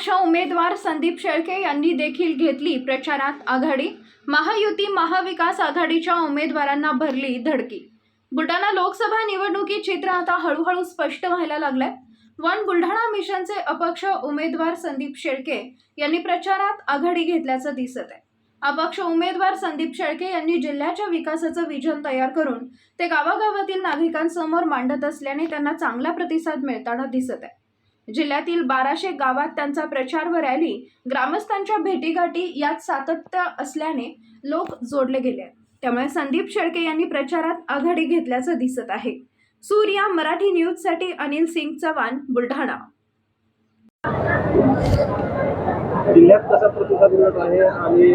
अपक्ष उमेदवार संदीप शेळके यांनी देखील घेतली प्रचारात आघाडी. महायुती महाविकास आघाडीच्या उमेदवारांना भरली धडकी. बुलढाणा लोकसभा निवडणुकीत चित्र आता हळूहळू स्पष्ट व्हायला लागलंय. वन बुलढाणा मिशनचे अपक्ष उमेदवार संदीप शेळके यांनी प्रचारात आघाडी घेतल्याचं दिसत आहे अपक्ष उमेदवार संदीप शेळके यांनी जिल्ह्याच्या विकासाचं विजन तयार करून ते गावागावातील नागरिकांसमोर मांडत असल्याने त्यांना चांगला प्रतिसाद मिळताना दिसत आहे जिल्ह्यातील बाराशे गावात त्यांचा प्रचार व रॅली ग्रामस्थांच्या भेटीगाठी यात सातत्य असल्याने लोक जोडले गेले. आहेत त्यामुळे संदीप शेळके यांनी प्रचारात आघाडी घेतल्याचं दिसत आहे. सूर्या मराठी न्यूजसाठी अनिल सिंग चव्हाण बुलढाणा. जिल्ह्यात कसा प्रतिसाद मिळत आहे आणि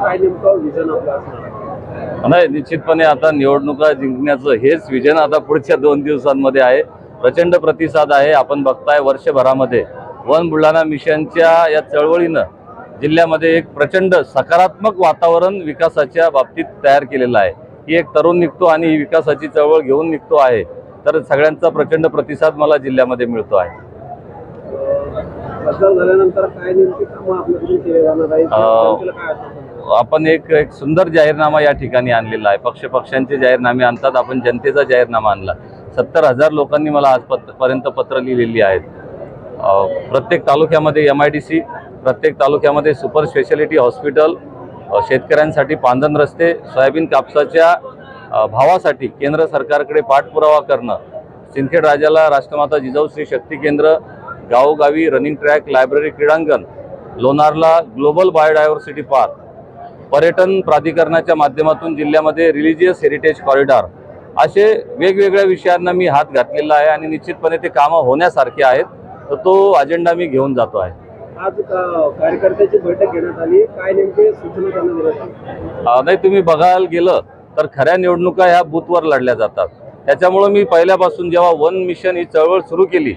काय नेमकं विजन आपलं असणार? नाही निश्चितपणे आता निवडणुका जिंकण्याचं हेच विजन आता पुढच्या दोन दिवसांमध्ये आहे. प्रचंड प्रतिसाद आहे. आपण बघताय वर्षभरामध्ये वन बुलढाणा मिशनच्या या चळवळीनं जिल्ह्यामध्ये एक प्रचंड सकारात्मक वातावरण विकासाच्या बाबतीत तयार केलेलं आहे. ही एक तरुण निघतो आणि ही विकासाची चळवळ घेऊन निघतो आहे. तर सगळ्यांचा प्रचंड प्रतिसाद मला जिल्ह्यामध्ये मिळतो आहे. आपण एक एक सुंदर जाहीरनामा या ठिकाणी आणलेला आहे. पक्ष पक्षांचे जाहीरनामे आणतात. आपण जनतेचा जाहीरनामा आणला. सत्तर हजार लोकांनी मला आजपर्यंत पत्र लिहिलेली आहेत. प्रत्येक तालुक्यामध्ये एम आय डी सी प्रत्येक तालुक्यामध्ये सुपर स्पेशालिटी हॉस्पिटल शेतकऱ्यांसाठी पांधन रस्ते सोयाबीन कापसाच्या भावासाठी केंद्र सरकारकडे पाठपुरावा करणं सिंदखेड राजाला राष्ट्रमाता जिजाऊ श्री शक्ती केंद्र गावोगावी रनिंग ट्रॅक लायब्ररी क्रीडांगण लोणारला ग्लोबल बायोडायव्हर्सिटी पार्क पर्यटन प्राधिकरणाच्या माध्यमातून जिल्ह्यामध्ये रिलिजियस हेरिटेज कॉरिडॉर असे वेगवेगळ्या विषयांना मी हात घातलेला आहे आणि निश्चितपणे ते कामं होण्यासारखे आहेत. तर तो अजेंडा मी घेऊन जातो आहे. आज कार्यकर्त्याची बैठक घेण्यात आली. काय नेमके सूचना नाही तुम्ही बघायला गेलं तर खऱ्या निवडणुका ह्या बूथवर लढल्या जातात. त्याच्यामुळं मी पहिल्यापासून जेव्हा वन मिशन ही चळवळ सुरू केली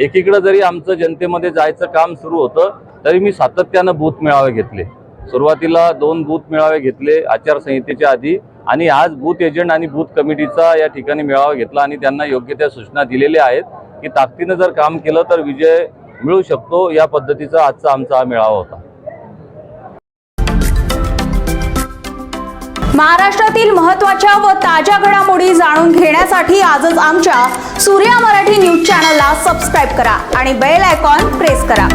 एकीकडं जरी आमचं जनतेमध्ये जायचं काम सुरू होतं तरी मी सातत्यानं बूथ मेळावे घेतले. सुरुवातीला दोन बूथ मेळावे घेतले आचारसंहितेच्या आधी आणि आज बूथ एजंट आणि बूथ कमिटीचा या ठिकाणी मेळावा घेतला आणि त्यांना योग्य त्या सूचना दिलेल्या आहेत की ताकदीनं जर काम केलं तर विजय मिळू शकतो या पद्धतीचा आजचा आमचा हा मेळावा होता. महाराष्ट्रातील महत्त्वाच्या व ताज्या घडामोडी जाणून घेण्यासाठी आजच आमच्या सूर्या मराठी न्यूज चॅनलला सबस्क्राईब करा आणि बेल आयकॉन प्रेस करा.